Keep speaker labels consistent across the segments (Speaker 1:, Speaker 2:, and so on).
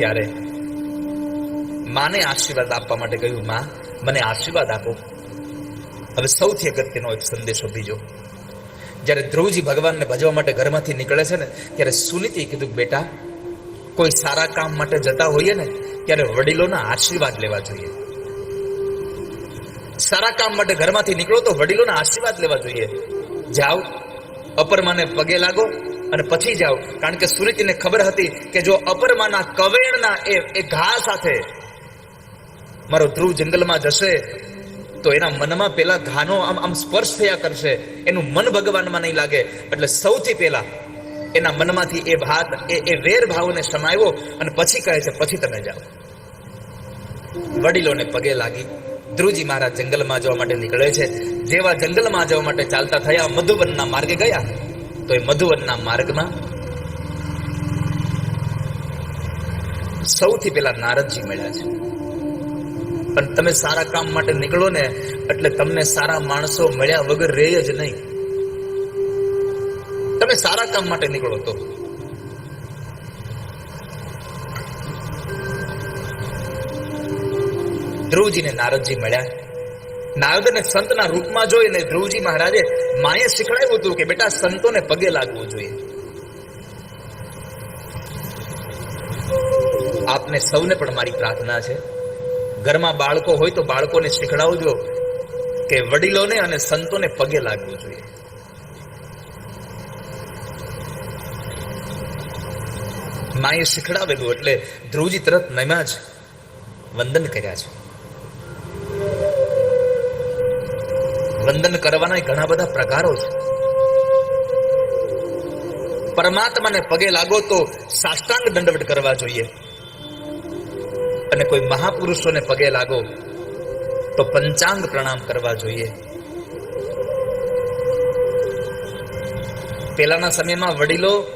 Speaker 1: ત્યારે માને આશીર્વાદ આપવા માટે કહ્યું, માં, મને આશીર્વાદ આપો. હવે સૌથી અગત્યનો એક સંદેશો બીજો. જ્યારે ધ્રુવજી ભગવાનને ભજવા માટે ઘરમાંથી નીકળે છે ને, ત્યારે સુનીતિએ કીધું, બેટા, કોઈ સારા કામ માટે જતા હોઈએ ને, ત્યારે વડીલોના આશીર્વાદ લેવા જોઈએ. સારા કામ માટે ઘરમાંથી નીકળો તો વડીલોના આશીર્વાદ લેવા જોઈએ. જાઓ અપરમાને પગે લાગો અને પછી જાઓ. કારણ કે સુનીતિને ખબર હતી કે જો અપરમાના કવેણના એ એ ઘા સાથે મારો ધ્રુવ જંગલમાં જશે, તો એના મનમાં પેલા ઘાનો આમ આમ સ્પર્શ થયા કરશે. એનું મન ભગવાનમાં નહીં લાગે. એટલે સૌથી પહેલા એના મનમાંથી એ ભાત, એ એ વેર ભાવને સમાવ્યો અને પછી કહે છે, પછી તમે જાઓ. વડીલોને પગે લાગી. ધ્રુવજી મહારાજ જંગલમાં જવા માટે નીકળે છે. જેવા જંગલમાં જવા માટે ચાલતા થયા મધુબનના માર્ગે ગયા. તો એ મધુવનના માર્ગમાં સૌથી પહેલા નારદજી મળ્યા છે. પણ તમે સારા કામ માટે નીકળો ને એટલે તમને સારા માણસો મળ્યા વગર રહે જ નહીં. તમે સારા કામ માટે નીકળો તો. ધ્રુવજીને નારદજી મળ્યા. નારદને સંતના રૂપમાં જોઈને ધ્રુવજી મહારાજે માએ શીખડાવ્યું હતું કે બેટા સંતોને પગે લાગવું જોઈએ. આપને સૌને પણ મારી પ્રાર્થના છે. ઘરમાં બાળકો હોય તો બાળકોને શીખડાવજો કે વડીલોને અને સંતોને પગે લાગવું જોઈએ. માએ શીખડાવેલું એટલે ધ્રુવજી તરત નમ્યા જ વંદન કર્યા છે. વંદન કરવાના ઘણા બધા પ્રકારો છે. પરમાત્માને પગે લાગો તો સાષ્ટાંગ દંડવટ કરવા જોઈએ. અને કોઈ મહાપુરુષોને પગે લાગો તો પંચાંગ પ્રણામ કરવા જોઈએ. પેલાના સમયમાં વડીલો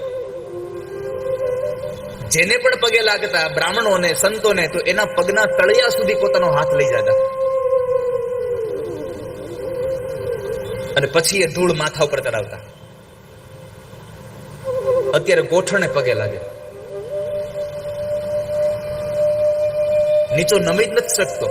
Speaker 1: જેને પણ પગે લાગતા બ્રાહ્મણોને સંતોને તો એના પગના તળિયા સુધી પોતાનો હાથ લઈ જતા. અને પછી એ ધૂળ માથા ઉપર ચડાવતા. અત્યારે ગોઠણે પગે લાગે. નીચો નમી જ નથી શકતો.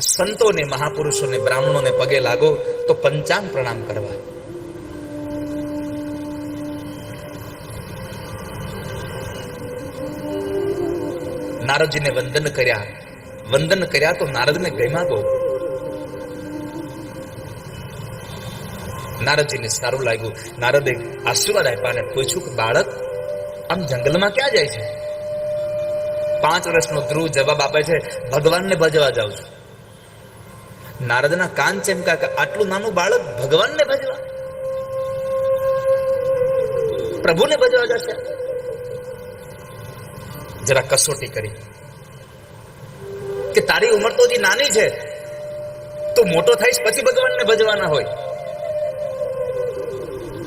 Speaker 1: સંતોને, મહાપુરુષોને, બ્રાહ્મણોને પગે લાગો તો પંચાંગ પ્રણામ કરવા. નારદજીને વંદન કર્યા. વંદન કર્યા તો નારદને ગમ્યા બહુ. નારદજીને સારું લાગ્યું. નારદે આશીર્વાદ આપ્યા અને પૂછ્યું કે, બાળક, આમ જંગલમાં ક્યાં જાય છે? પાંચ વર્ષનો ધ્રુવ જવાબ આપે છે, ભગવાનને ભજવા જાઉં છું. નારદના કાન ચમકા કે, આટલું નાનું બાળક ભગવાનને ભજવા? પ્રભુને ભજવા જશે. જરા કસોટી કરી. કે તારી ઉંમર તો હજી નાની છે. તું મોટો થઈશ પછી ભગવાનને ભજવાના હોય.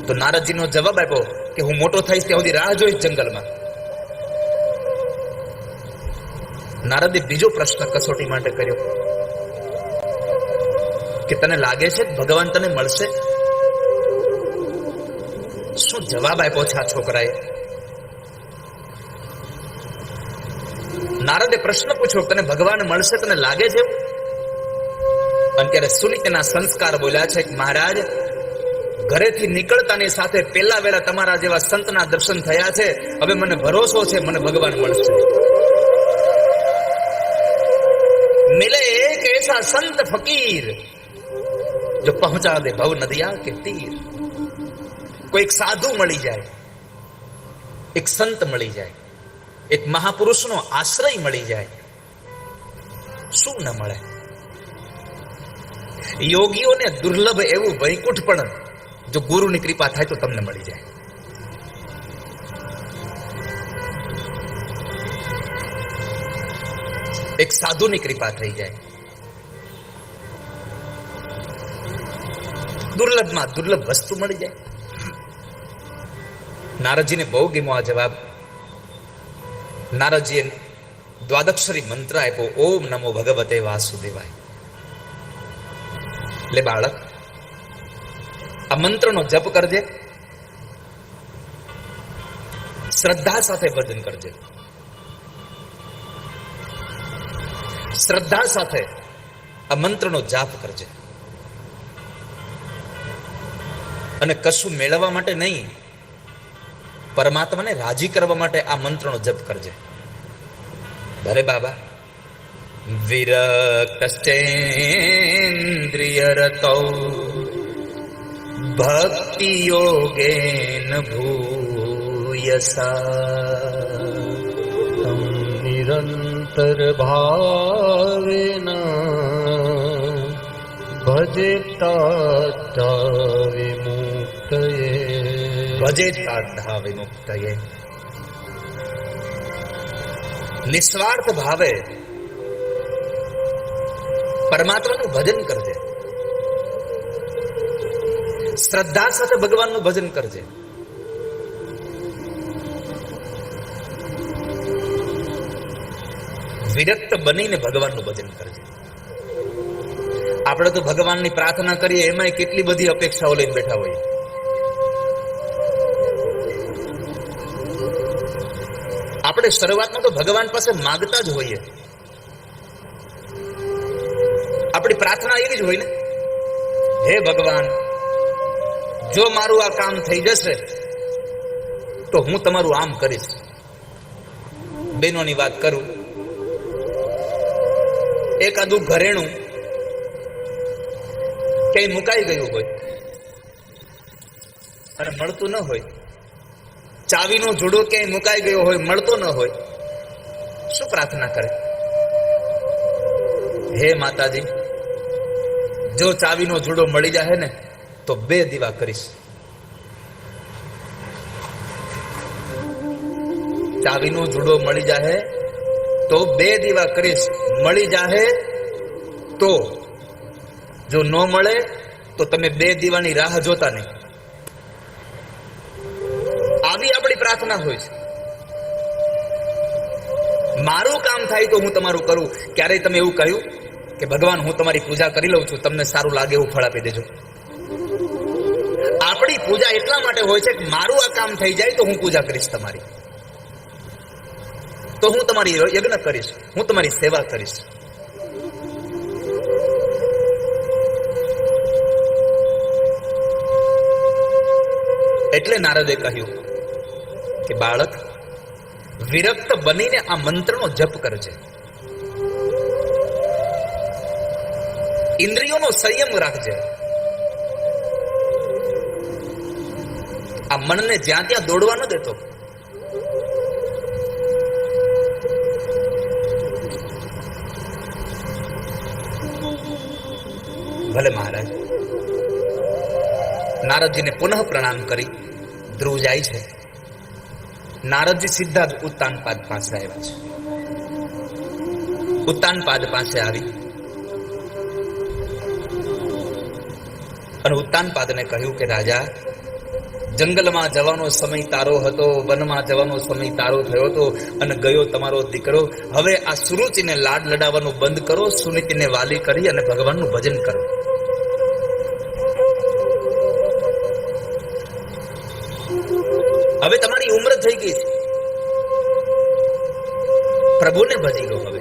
Speaker 1: તો નારદજીનો જવાબ આપ્યો કે હું મોટો થઈશ ત્યાં સુધી રાહ જોઈશ જંગલમાં. નારદે બીજો પ્રશ્ન કસોટી માટે કર્યો. કે તને લાગે છે ભગવાન તને મળશે? શું જવાબ આપ્યો છે આ છોકરાએ? નારદે પ્રશ્ન પૂછ્યો, તને ભગવાન મળશે, તને લાગે છે? અને ત્યારે સુનિતના સંસ્કાર બોલ્યા છે મહારાજ, ઘરેથી નીકળતાની સાથે પેલા વેળા તમારા જેવા સંતના દર્શન થયા છે. હવે મને ભરોસો છે, મને ભગવાન મળશે. મિલે એક એસા સંત ફકીર, જો પહોંચા દે ભવ નદિયા કે તીર. કોઈક સાધુ મળી જાય, એક સંત મળી જાય. એક મહાપુરુષનો આશ્રય મળી જાય. શું ન મળે? યોગીઓને દુર્લભ એવું વૈકુંઠ પણ જો ગુરુની કૃપા થાય તો તમને મળી જાય. એક સાધુની કૃપા થઈ જાય. દુર્લભમાં દુર્લભ વસ્તુ મળી જાય. નારદજીને બહુ ગીમો આ જવાબ. નારદજીએ દ્વાદક્ષરી મંત્ર આપ્યો, ઓમ નમો ભગવતે વાસુદેવાય. એટલે બાળક, આ મંત્રનો જપ કરજે. શ્રદ્ધા સાથે ભજન કરજે. શ્રદ્ધા સાથે આ મંત્રનો જાપ કરજે. અને કશું મેળવવા માટે નહીં, પરમાત્માને રાજી કરવા માટે આ મંત્રનો જપ કરજે. ભલે બાબા. વિરક્તશ્ચેન્દ્રિયરતૌ. ભક્તિયોગેન ભૂયસા.
Speaker 2: નિરંતરભાવેન ભજેતા
Speaker 1: વિમુક્તયે. ભજેતા વિમુક્તયે. નિસ્વાર્થ ભાવે પરમાત્માનું ભજન કરજે શ્રદ્ધા સાથે ભગવાનનું ભજન કરજે વિરક્ત બનીને ભગવાનનું ભજન કરજે આપણે તો ભગવાનની પ્રાર્થના કરીએ એમાંય કેટલી બધી અપેક્ષાઓ લઈને બેઠા હોઈએ આપણે શરૂઆતમાં તો ભગવાન પાસે માગતા જ હોઈએ. આપણી પ્રાર્થના એવી જ હોય ને? હે ભગવાન, જો મારું આ કામ થઈ જશે, તો હું તમારું આમ કરીશ. બહેનોની વાત કરું. એકાદું ઘરેણું ક્યાંય મુકાઈ ગયું હોય. અને મળતું ન હોય. ચાવીનો જુડો ક્યાંય મુકાઈ ગયો હોય, મળતો ન હોય, શું પ્રાર્થના કરે? હે માતાજી, જો ચાવીનો જુડો મળી જાય ને, તો બે દીવા કરીશ. ચાવીનો જુડો મળી જાય તો બે દીવા કરીશ. મળી જાહે તો, જો ન મળે, તો તમે બે દીવાની રાહ જોતા નહીં આવી આપણી પ્રાર્થના હોય છે. મારું કામ થાય તો હું તમારું કરું. ક્યારેય તમે એવું કહ્યું કે, ભગવાન, હું તમારી પૂજા કરી લઉં છું. તમને સારું લાગે એવું ફળ આપી દેજો. આપણી પૂજા એટલા માટે હોય છે કે મારું આ કામ થઈ જાય તો હું પૂજા કરીશ તમારી. તો હું તમારી યજ્ઞ કરીશ. હું તમારી સેવા કરીશ. એટલે નારદે કહ્યું કે બાળક વિરક્ત બનીને આ મંત્રનો જપ કરજે ઇન્દ્રિયોનો સંયમ રાખજે. આ મનને જ્યાં ત્યાં દોડવા ન દેતો. ભલે મહારાજ. નારદજીને પુનઃ પ્રણામ કરી ધ્રુવ જાય છે. નારદજી સીધા જ ઉત્તાનપાદ પાસે આવ્યા છે. ઉત્તાનપાદ પાસે આવી. અને ઉત્તાનપાદને કહ્યું કે, રાજા, જંગલમાં જવાનો સમય તારો હતો, વનમાં જવાનો સમય તારો થયો હતો અને ગયો તમારો દીકરો. હવે આ સુરુચિને લાડ લડાવવાનું બંધ કરો, સુનીતિને વાલી કરી અને ભગવાનનું ભજન કરો. હવે તમારી ઉંમર થઈ ગઈ છે. પ્રભુને ભજી લો હવે.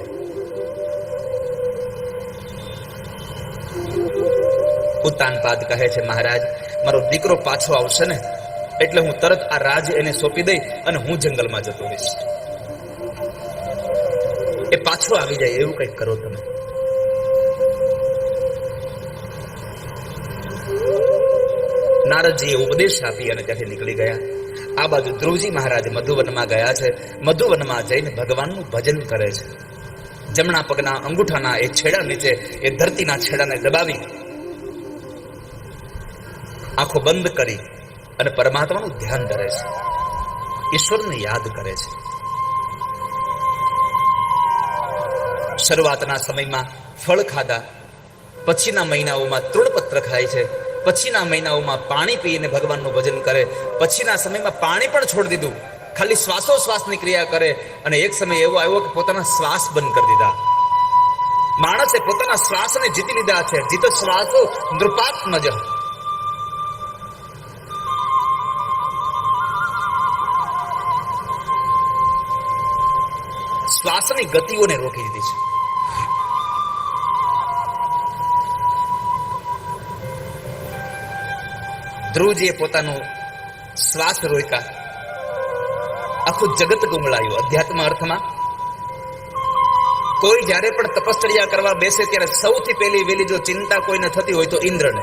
Speaker 1: ઉત્તાનપાદ કહે છે, મહારાજ, મારો દીકરો પાછો આવશે ને, એટલે હું તરત આ રાજ એને સોંપી દઈ અને હું જંગલમાં જતો રહીશ. એ પાછો આવી જાય, એવું કંઈક કરો તમે. નારદજીએ ઉપદેશ આપી અને ત્યાંથી નીકળી ગયા. આ બાજુ ધ્રુવજી મહારાજ મધુવનમાં ગયા છે. મધુવનમાં જઈને ભગવાનનું ભજન કરે છે. જમણા પગના અંગૂઠાના એ છેડા નીચે એ ધરતીના છેડાને દબાવી આંખો બંધ કરી અને પરમાત્માનું ધ્યાન કરે છે. ઈશ્વરને યાદ કરે છે. શરૂઆતના સમયમાં ફળ ખાધા. પછીના મહિનાઓમાં તૃણપત્ર ખાય છે. પછીના મહિનાઓમાં પાણી પીને ભગવાનનું ભજન કરે. પછીના સમયમાં પાણી પણ છોડી દીધું. ખાલી શ્વાસોશ્વાસની ક્રિયા કરે અને એક સમય એવો આવ્યો કે પોતાના શ્વાસ બંધ કરી દીધા. માણસે પોતાના શ્વાસને જીતી લીધા છે. જીતો શ્વાસો નૃપાત્મજ. શ્વાસની ગતિઓને રોકી દીધી છે. ધ્રુવજીએ પોતાનો શ્વાસ રોક્યા આખું જગત ગુંગળાયું અધ્યાત્મ અર્થમાં કોઈ જ્યારે પણ તપશ્ચર્યા કરવા બેસે ત્યારે સૌથી પહેલી વેલી જો ચિંતા કોઈને થતી હોય તો ઇન્દ્રને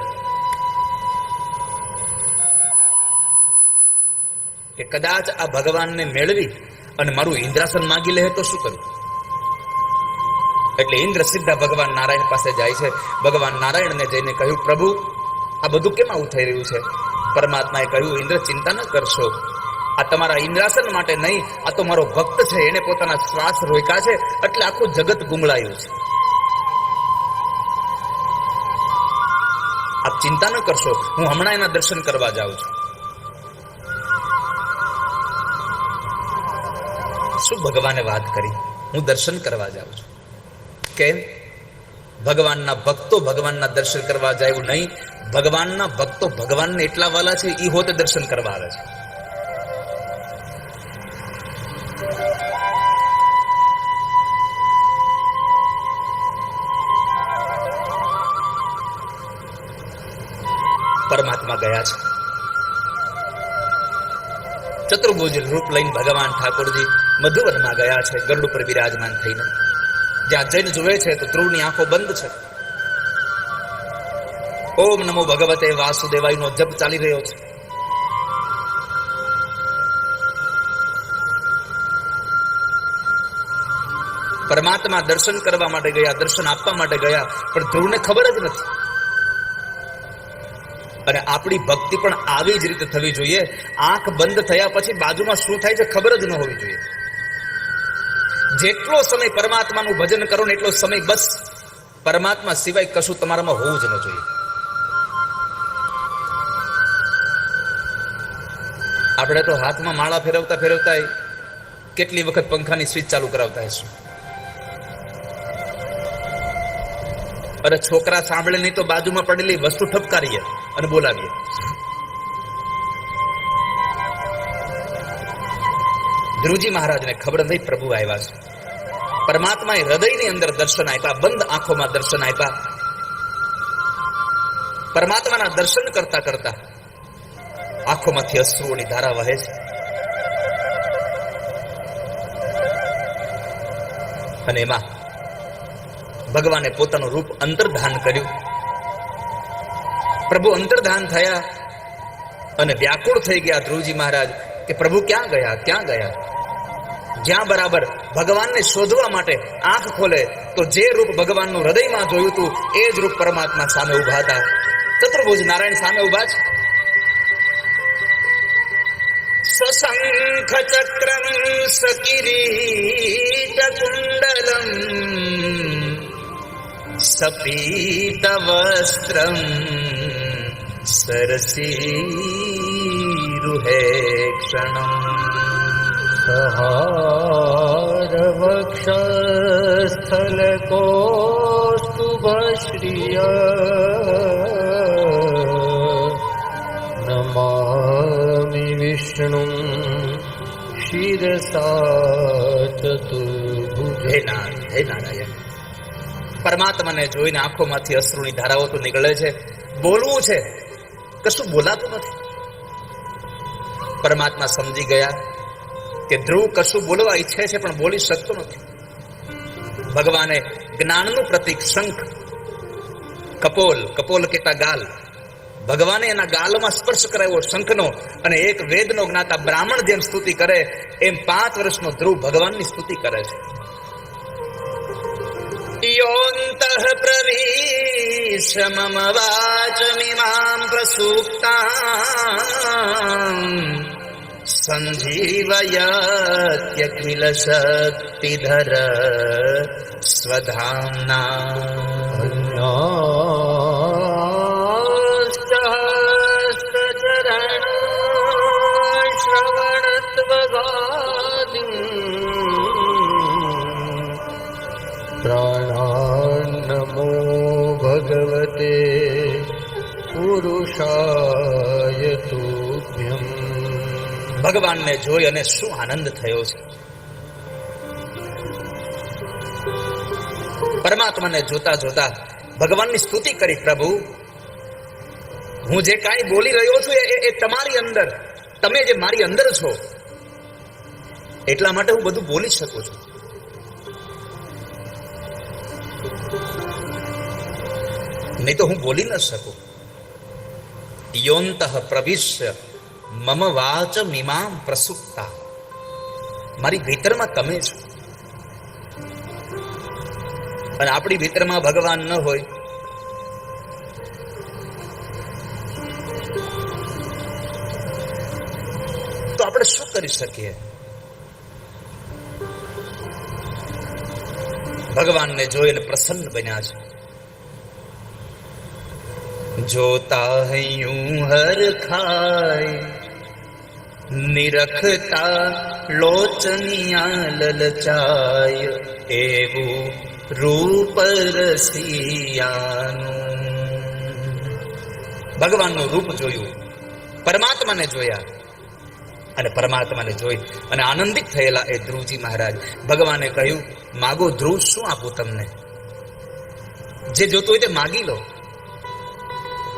Speaker 1: કે કદાચ આ ભગવાનને મેળવી અને મારું ઇન્દ્રાસન માગી લે તો શું કરું એટલે ઇન્દ્ર સીધા ભગવાન નારાયણ પાસે જાય છે ભગવાન નારાયણને જઈને કહ્યું પ્રભુ આ બધું કેમ આવું થઈ રહ્યું છે? પરમાત્માએ કહ્યું, ઇન્દ્ર, ચિંતા ન કરશો. આ તમારા ઇન્દ્રાસન માટે નહીં, આ તો મારો ભક્ત છે, એને પોતાના શ્વાસ રોક્યા છે, એટલે આખું જગત ગુંગળાયું છે. આપ ચિંતા ન કરશો, હું હમણાં એના દર્શન કરવા જાઉં છું. શું ભગવાને વાત કરી? હું દર્શન કરવા જાઉં છું. કેમ? ભગવાનના ભક્તો ભગવાનના દર્શન કરવા જાય એવું નહીં. ભગવાનના ભક્તો ભગવાનને એટલા વાલા છે એ હોતે દર્શન કરવા આવે છે. પરમાત્મા ગયા છે. ચતુર્ભુજ રૂપ લઈને ભગવાન ઠાકોરજી મધુવનમાં ગયા છે, ગરુડ ઉપર બિરાજમાન થઈને. જ્યાં જઈને જુએ છે તો ધ્રુવની આંખો બંધ છે. ઓમ નમો ભગવતે વાસુદેવાયનો જપ ચાલી રહ્યો છે. પરમાત્મા દર્શન કરવા માટે ગયા, દર્શન આપવા માટે ગયા, પણ ધ્રુવને ખબર જ નથી. અને આપણી ભક્તિ પણ આવી જ રીતે થવી જોઈએ. આંખ બંધ થયા પછી બાજુમાં શું થાય છે ખબર જ ન હોવી જોઈએ. જેટલો સમય પરમાત્માનું ભજન કરો ને એટલો સમય બસ પરમાત્મા સિવાય કશું તમારામાં હોવું જ ન જોઈએ. આપણે તો હાથમાં માળા ફેરવતા ફેરવતા કેટલી વખત પંખાની સ્વિચ ચાલુ કરાવતા હશું અરે છોકરા સાંભળે નહીં તો બાજુમાં પડેલી વસ્તુ ઠપકારીએ અને બોલાવીએ. ધ્રુવજી મહારાજને ખબર નહીં, પ્રભુ આવ્યા છે. પરમાત્માએ હૃદયની અંદર દર્શન આપ્યા, બંધ આંખોમાં દર્શન આપ્યા. પરમાત્માના દર્શન કરતા કરતા આંખોમાંથી અશ્રુઓની ધારા વહે છે. અને એમાં ભગવાને પોતાનું રૂપ અંતર્ધાન કર્યું. પ્રભુ અંતર્ધાન થયા અને વ્યાકુળ થઈ ગયા ધ્રુવજી મહારાજ કે પ્રભુ ક્યાં ગયા ક્યાં ગયા? જ્યાં બરાબર ભગવાનને શોધવા માટે આંખ ખોલે, તો જે રૂપ ભગવાનનું હૃદયમાં જોયું હતું એ જ રૂપ પરમાત્મા સામે ઊભા હતા. ચતુર્ભુજ નારાયણ સામે ઊભા છે. સશંખ ચક્રમ સકિરીટ કુંડલમ, સપીત વસ્ત્રમ સરસીરુહે ક્ષણમ.
Speaker 2: સહારવક્ષસ્થલકોસ્તુભશ્રિય નમામિ વિષ્ણુ શિરસા ચતુર્ભુજ
Speaker 1: નારાયણ હે નારાયણ પરમાત્માને જોઈને આંખોમાંથી અશ્રુની ધારાઓ તો નીકળે છે. બોલવું છે. કશું બોલાતું નથી. પરમાત્મા સમજી ગયા. કે ધ્રુવ કશું બોલવા ઈચ્છે છે પણ બોલી શકતો નથી. ભગવાને જ્ઞાનનું પ્રતિક શંખ, કપોલ કપોલ કેતા ગાલ. ભગવાને એના ગાલમાં સ્પર્શ કરાવ્યો શંખનો અને એક વેદનો જ્ઞાતા બ્રાહ્મણ જેમ સ્તુતિ કરે, એમ પાંચ વર્ષનો ધ્રુવ ભગવાનની સ્તુતિ કરે છે. योऽन्तः प्रवीश मम वाचमिमाम् प्रसूक्ताम् सञ्जीवयात्यखिलशक्तिधर स्वधाम्ना
Speaker 2: सहस्रचरण श्रवणत्वगादि प्राणान्नमो भगवते पुरुषा
Speaker 1: ભગવાનને જોઈ અને શું આનંદ થયો છે? પરમાત્માને જોતા જોતા ભગવાનની સ્તુતિ કરી, પ્રભુ, હું જે કાંઈ બોલી રહ્યો છું એ તમારી અંદર, તમે જે મારી અંદર છો, એટલા માટે હું બધું બોલી શકું છું. નહીં તો હું બોલી ન શકું. યોંત પ્રવિશ્ય મમ વાચ મીમામ પ્રસુપ્તા. મારી ભીતરમાં તમે છો. અને આપણી ભીતરમાં ભગવાન ન હોય. તો આપણે શું કરી શકીએ? ભગવાનને જોઈને પ્રસન્ન બન્યા છે. જોતા હૈયું હર ખાય. નિરખતા લોચનિયા લલચાય એવું રૂપ રસિયાનું ભગવાનનું રૂપ જોયું, પરમાત્માને જોયા, અને પરમાત્માને જોઈ અને આનંદિત થયેલા એ ધ્રુવજી મહારાજ. ભગવાને કહ્યું, માગો ધ્રુવ શું આપું તમને? જે જોતું હોય તે માગી લો.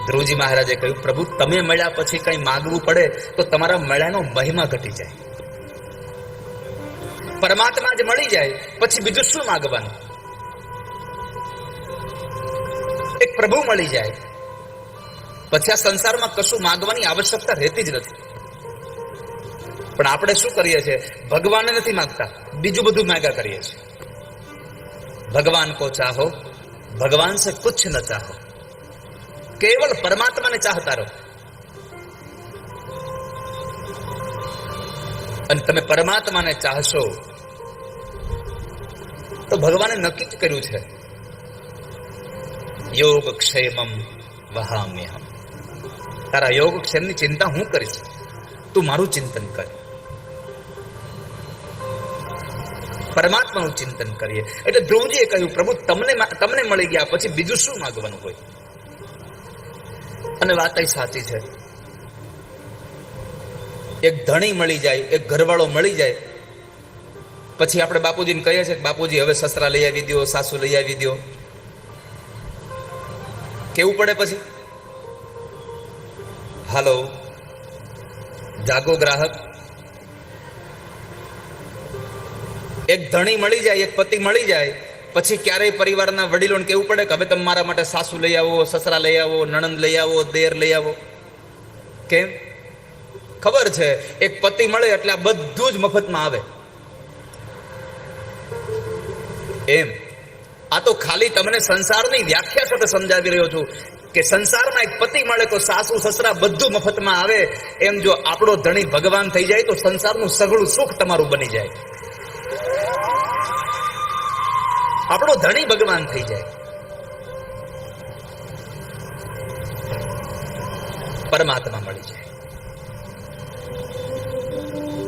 Speaker 1: ધ્રુવજી મહારાજે કહ્યું, પ્રભુ, તમે મળ્યા પછી કઈ માગવું પડે તો તમારા મળ્યાનો મહિમા ઘટી જાય. પરમાત્મા જ મળી જાય, પછી બીજું શું માગવાનું? એક પ્રભુ મળી જાય. પછી આ સંસારમાં કશું માગવાની આવશ્યકતા રહેતી જ નથી. પણ આપણે શું કરીએ છીએ? ભગવાનને નથી માંગતા. બીજું બધું માગ્યા કરીએ છીએ. ભગવાન કો ચાહો, ભગવાન સે કુછ ન ચાહો. કેવલ પરમાત્માને ચાહતા રહો અને તમે પરમાત્માને ચાહશો તો ભગવાને નક્કી જ કર્યું છે. યોગ ક્ષેમમ વહામ્યહમ. તારા યોગ ક્ષેમની ચિંતા હું કરીશ? તું મારું ચિંતન કર. પરમાત્માનું ચિંતન કરીએ. એટલે ધ્રુવજીએ કહ્યું, પ્રભુ, તમને તમને મળી ગયા, પછી બીજું શું માગવાનું હોય? અને વાત સાચી છે. એક ધણી મળી જાય, એક ઘરવાળો મળી જાય. પછી આપણે બાપુજીને કહીએ છીએ કે બાપુજી, હવે સસરા લઈ આવી દો સાસુ લઈ આવી દો કેવું પડે પછી? હાલો. જાગો ગ્રાહક. એક ધણી મળી જાય, એક પતિ મળી જાય. પછી ક્યારેય પરિવારના વડીલોને કેવું પડે કે હવે તમે મારા માટે સાસુ લઈ આવો, સસરા લઈ આવો, નણંદ લઈ આવો, દેર લઈ આવો. કેમ? ખબર છે, એક પતિ મળે એટલે આ બધું જ મફતમાં આવે. એમ. આ તો ખાલી તમને સંસારની વ્યાખ્યા સાથે સમજાવી રહ્યો છું કે સંસારમાં એક પતિ મળે તો સાસુ, સસરા બધું મફતમાં આવે. એમ જો આપણો ધણી ભગવાન થઈ જાય તો સંસારનું સઘળું સુખ તમારું બની જાય. આપણો ધણી ભગવાન થઈ જાય. પરમાત્મા મળી જાય.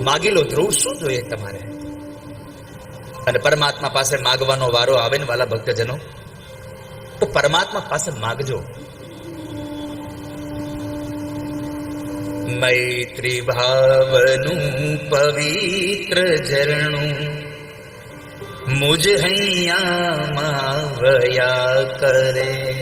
Speaker 1: માગી ધ્રુવ શું જોઈએ તમારે? અને પરમાત્મા પાસે માગવાનો વારો આવે ને વાલા ભક્તજનો, તો પરમાત્મા પાસે માગજો. મૈત્રી ભાવનું પવિત્ર ઝરણું મુજ હૈયામાં વયા કરે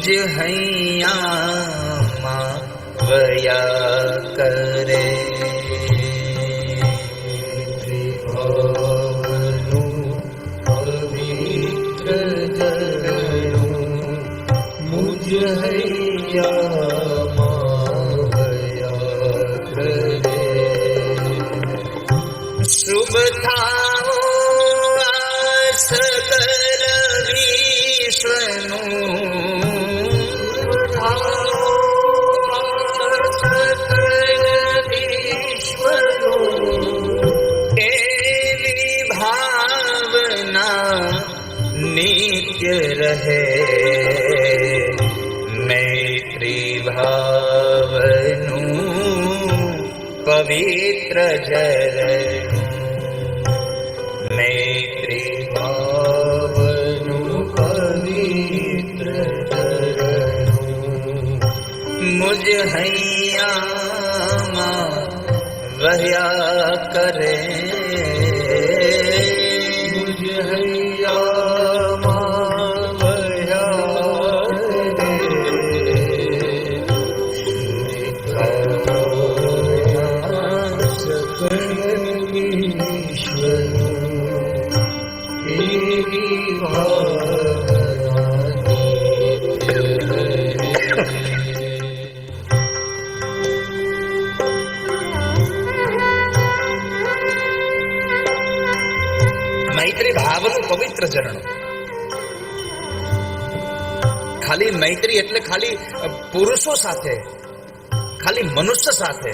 Speaker 2: મુજ હૈયામાં ગયા કરે
Speaker 1: રહે મૈત્રી ભાવનું પવિત્ર જર મૈત્રી
Speaker 2: ભાવનું પવિત્ર
Speaker 1: મુજ હૈયામાં વહ્યા કરે
Speaker 2: મુજ હૈયામાં
Speaker 1: પવિત્ર ચરણો ખાલી મૈત્રી એટલે ખાલી પુરુષો સાથે, ખાલી મનુષ્ય સાથે.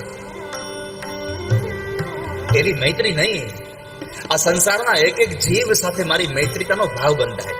Speaker 1: એવી મૈત્રી નહીં. આ સંસારના એક એક જીવ સાથે મારી મૈત્રીતાનો ભાવ બંધાય.